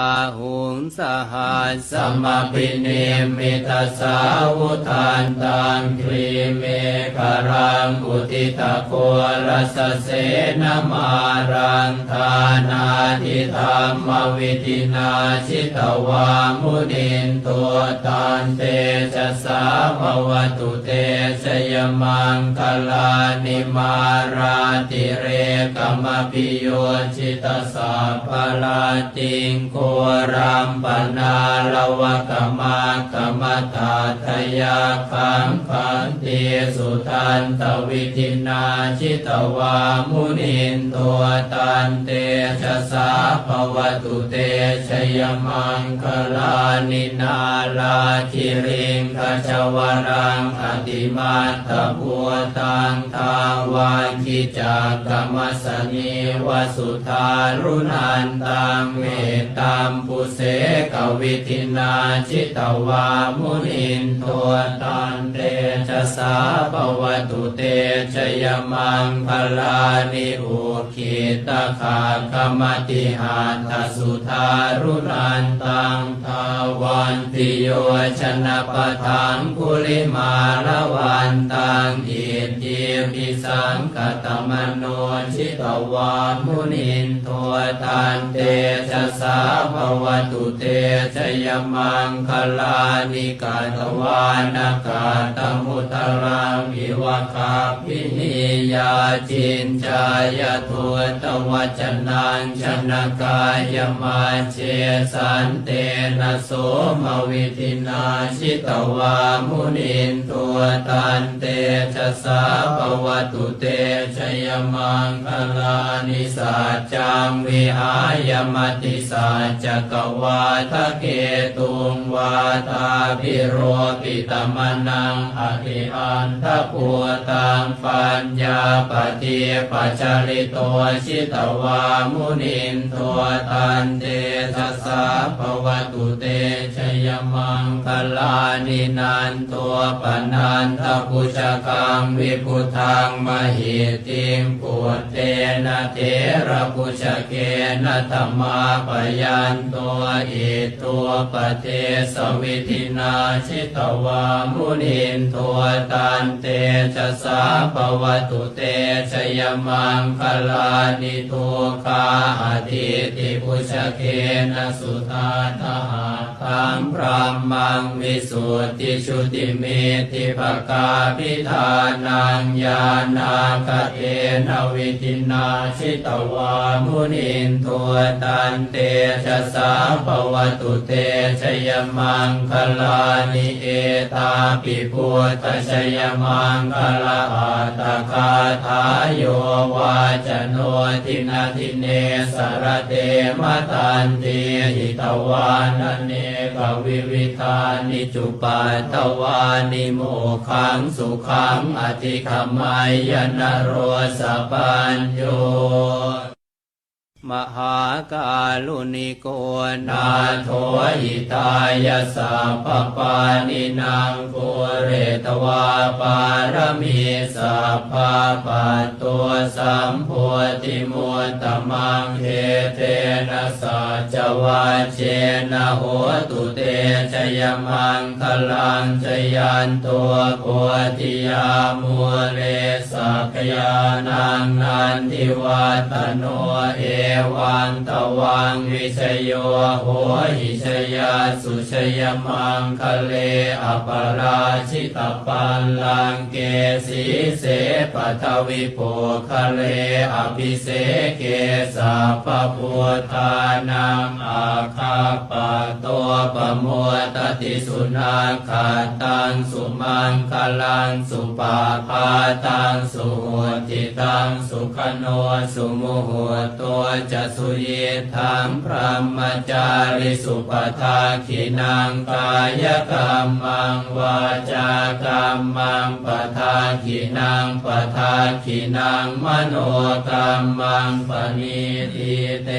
อาหุง สหัสสสัมปิเนมิตาสาวุทานตังครีเมฆรังอุติตะโกรสเสนมารังทานาทิธรรมวิธินาชิตวามุนินตัวตันเตชะสาภวตุเตชยมังคลานิมาราติเรกมปิโยชิตสาภลาติงโครัมปนาลวะกมากมตาทยาคังคันติสุทันตวิธินาชิตวามุนินตัวตันเตชะสาภวตุเตชยมังคลานินาลาคิริงขจวรังอติมาตบัวตังทาวาคิจากกรรมสนีวสุธารุนันตังเมตตามปุเสกวิธินาชิตวามุนินตัวตันเตชะสาภวตุเตชยมังคลานิอุคิตาคาคมติหาทสุธารุนันตังทาวันติโยชนะปะทังกุลิมาลวันตังอิทิ ปิสังกตมโนชิตวามุนินตัวตันเตชะสาภวตุเตชยมังคลานิกาตวานากาตมุตรังวิวคาพินิยาจินจายทุตวัจนังชนกายมาเชสันเตนะโสมวิธินาชิตวามุนินตัวตันเตชะสาภวตุเตชยมังคลานิสัจจังวิหายมติสัจจกวาทะเกตุงวาตาพิโรปิตมนังอภิอันทปัวตังปัญญาปฏิปัจจริโตชิตวามุนินตัวตันเตชะสาภวตุเตชยมังคลานินันตัวปนันทปุชกังวิพุทงมหิติงปุตเตนะเทระปุชเกนะธรรมาปยันตัวอิตัวปเทสวิธินาชิตวามุนินตัวตันเตชะสาภวตุเตชยมังคลานิทุคาอธิติปุชเกนะสุตาทหาคังพระมังวิสุทธิชุติเมติภกาพิธานังญาณาคเทนวิธินาชิตวามุนินตัวตันเตชะสาภวตุเตชยมังคลานิเอตาปิพุทธชยมังคลาอัตตคาทายโยวาจโนทินาทิเนสรเตมตันเตหิตวานเนกวิวิธานิจุปัตตวานิโมขังสุขังอธิขมมายนโรสปัญโย มหากาลุนิโกนานาโทหิตายาสัพพปานินางปุเรตวาปารมีสัพพะปัตตัวสัมโพธิมุตตมังเทเทนะสัจวาเจนะโหตุเตชยมังคลังชยันตัวโพธิยามุเรสักยานังนันทิวัตโนเอวังตวังวิชโยโหหิชยาสุชยมังคะเลอปราชิตปัลลังเกสีเสปทวิโภคะเลอภิเสเกสัพพพุทธานังอาคาปะตัวปะโมตติสุนาคาตังสุมังคลังสุปาพาตังสุโหติตังสุขโนสุโมโหตัวจะสุเยทังพระมจาริสุปทาขินังกายกรรมังวาจากรรมังปทาขินังปทาขินังมโนกรรมังปณีติเต